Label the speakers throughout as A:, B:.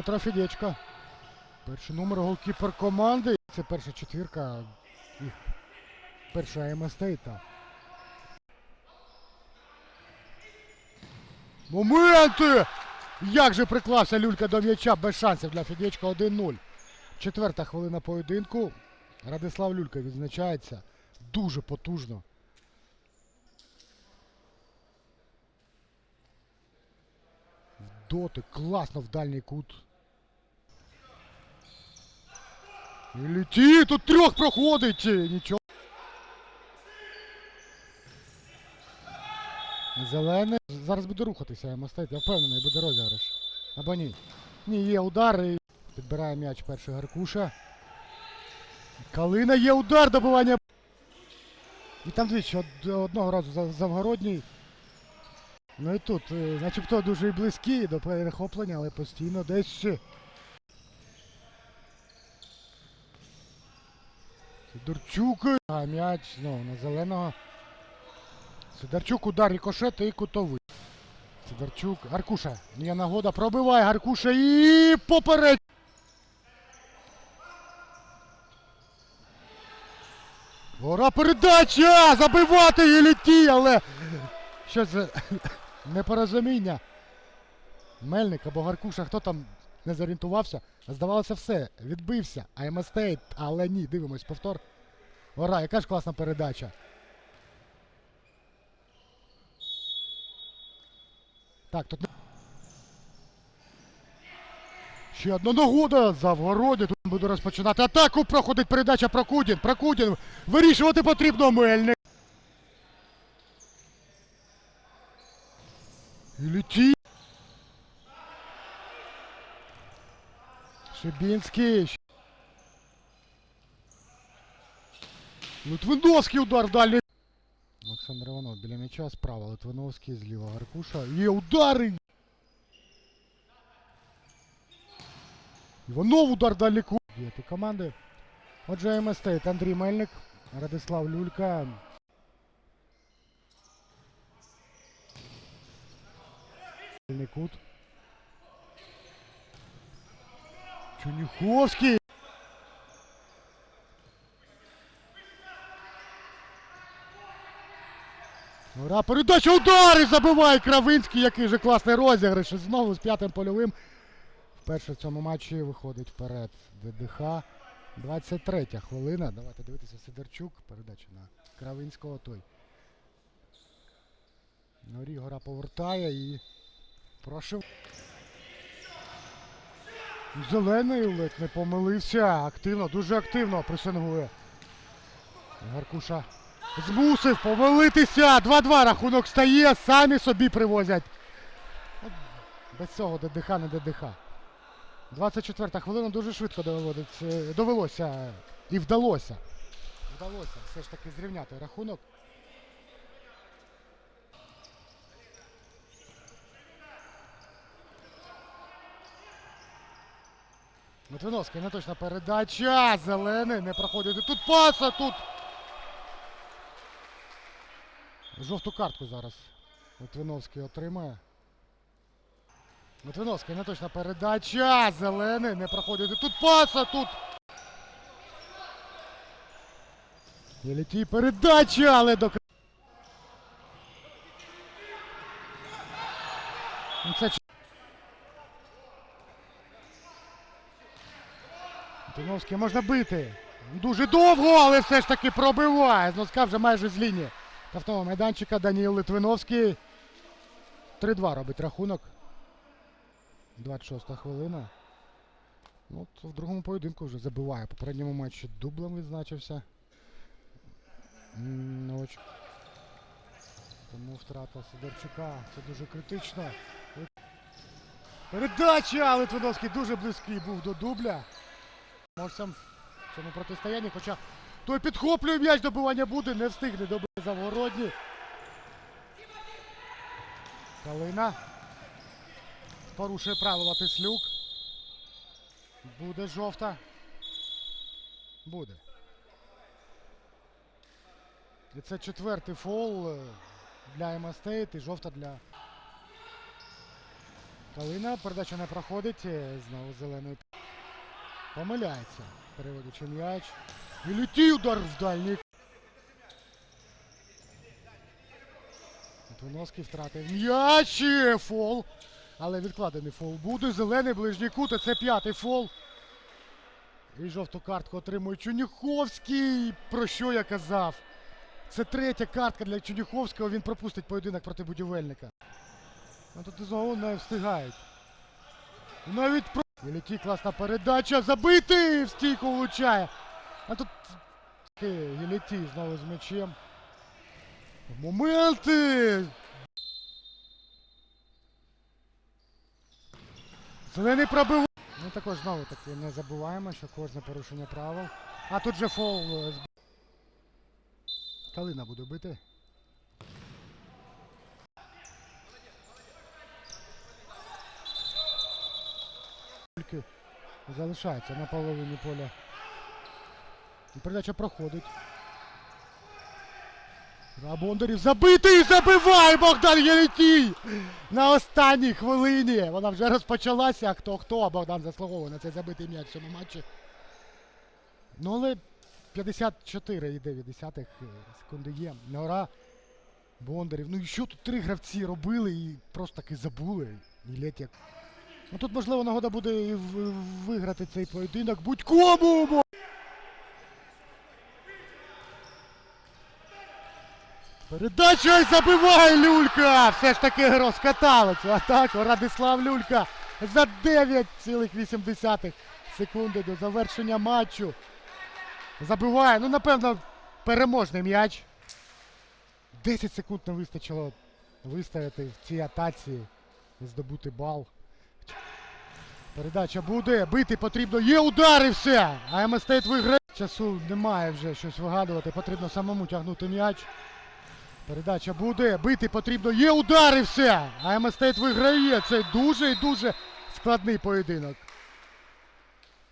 A: Дмитро Фідєчко. Перший номер голкіпер команди. Це перша четвірка перша АМС Моменти! Як же приклався люлька до м'яча без шансів для Фідєчка 1-0. Четверта хвилина поєдинку. Радислав Люлька відзначається дуже потужно. Дотик, класно в дальній кут. І леті, тут трьох проходить. е, Нічого. Зелене. Зараз буде рухатися Мастейт. Я впевнений, буде розіграш. Або ні. Ні, є удар і підбирає м'яч перший Гаркуша. Калина є удар добивання. І там двічі одного разу Завгородній. Ну і тут, е, начебто дуже близькі до перехоплення, але постійно десь. Сидорчук. А м'яч знову на зеленого. Сидорчук удар рикошет і кутовий. Сидорчук. Гаркуша. Є нагода. Пробиває Гаркуша і поперед. Гора передача! Забивати Єліті, але що це непорозуміння. Мельник або Гаркуша, хто там не зорієнтувався. Здавалося все, відбився. АМ Стейт, але ні, дивимось повтор. Гора, яка ж класна передача. Так, тут. Ще одна нагода Завгороді. Тут буде розпочинати атаку. Проходить передача Прокудін. Прокудін. Вирішувати потрібно Мельник. І летить. Шибінський. Литвиновський удар в дальній. Олександр Іванов біля м'яча справа. Литвиновський зліва Гаркуша. Є удари. Іванов удар далі ку. Діяти команди. Отже, МС Стейт Андрій Мельник, Радислав Люлька. Вільний кут. Чуніховський. Ура, передача удари забиває Кравинський, який же класний розіграш. І знову з п'ятим польовим. Вперше в цьому матчі виходить вперед ДДХ. 23 хвилина. Давайте дивитися Сидорчук. Передача на Кравинського той. Норігора повертає і. Прошу. Зелений ледь не помилився. Активно, дуже активно пресингує. Гаркуша змусив помилитися. 2-2 рахунок стає, самі собі привозять. Без цього ДДХ не ДДХ. 24-та хвилина дуже швидко доводиться, довелося і вдалося. Вдалося все ж таки зрівняти рахунок. Литвиновський неточна передача. Зелений не проходить. Тут паса, тут. Жовту картку зараз. Литвиновський отримає. Литвиновський неточна передача. Зелений не проходить. Тут паса, тут. Єлітій передача, але до кр- Ну, Це ч- Литвиновський можна бити. Дуже довго, але все ж таки пробиває. З носка вже майже з лінії. Автового майданчика Даніїл Литвиновський. 3-2 робить рахунок. 26 та хвилина. Ну, от в другому поєдинку вже забиває. В попередньому матчі дублем відзначився. М, ну, Тому втрата Сидорчука. Це дуже критично. Передача! Литвиновський дуже близький був до дубля. Можцям в цьому протистоянні, хоча той підхоплює м'яч, добивання буде, не встигне добити Завгородні. Калина. Порушує правила Тислюк. Буде жовта. Буде. І це четвертий фол е, для Ема Стейт і жовта для Калина, передача не проходить. е, Знову зеленою. Помиляється. Переводячи м'яч. І летів удар в дальній. Литвиновський втратив м'яч. і Фол. Але відкладений фол буде. Зелений ближній кут. і Це п'ятий фол. І жовту картку отримує Чуніховський. Про що я казав? Це третя картка для Чуніховського. Він пропустить поєдинок проти будівельника. А тут знову не встигають. Навіть Єліті класна передача. Забитий! В стійку влучає. А тут Єліті знову з м'ячем. Моменти! Зелений пробив. Ми також знову таки не забуваємо, що кожне порушення правил. А тут же фол. е, Калина буде бити. Тільки залишається на половині поля. І передача проходить. А Бондарів забитий! Забиває Богдан Єлітій! На останній хвилині! Вона вже розпочалася. Хто хто, а Богдан заслуговує на цей забитий м'яч в цьому матчі. Ну але 54,9 е, секунди є. Нора Бондарів. Ну і що тут три гравці робили і просто таки забули. І. Ну тут можливо нагода буде виграти цей поєдинок. Будь-кому! Передача і забиває Люлька! Все ж таки розкатали цю атаку. Радислав Люлька за 9,8 секунди до завершення матчу. Забиває, ну напевно, переможний м'яч. 10 секунд не вистачило виставити в цій атаці і здобути бал. Передача буде, бити потрібно. Є удар все! А М-Стейт виграє. Часу немає вже щось вигадувати, потрібно самому тягнути м'яч. Передача буде, бити потрібно. Є удар все! А М-Стейт виграє. Це дуже і дуже складний поєдинок.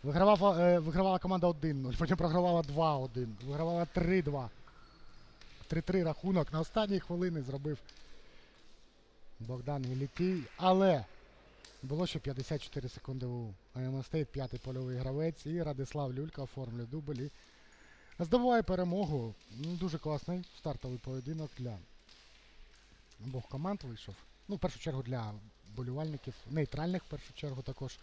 A: Вигравала, е, вигравала команда 1-0, потім програвала 2-1, вигравала 3-2. 3-3 рахунок. На останній хвилини зробив Богдан Єлітій. Але було ще 54 секунди у Стейт, п'ятий польовий гравець. І Радислав Люлька оформлює дубль здобуває перемогу. Ну, дуже класний стартовий поєдинок для обох команд вийшов. Ну, в першу чергу для болівальників, нейтральних в першу чергу також.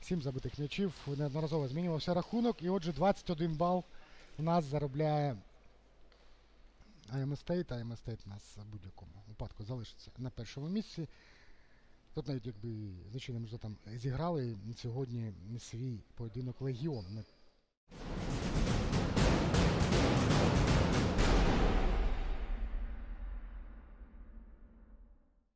A: Сім забитих м'ячів, неодноразово змінювався рахунок. І отже, 21 бал у нас заробляє АМ Стейт. АМ Стейт у нас в будь-якому випадку залишиться на першому місці. Тут навіть якби звичайно, ми там зіграли сьогодні свій поєдинок Легіон.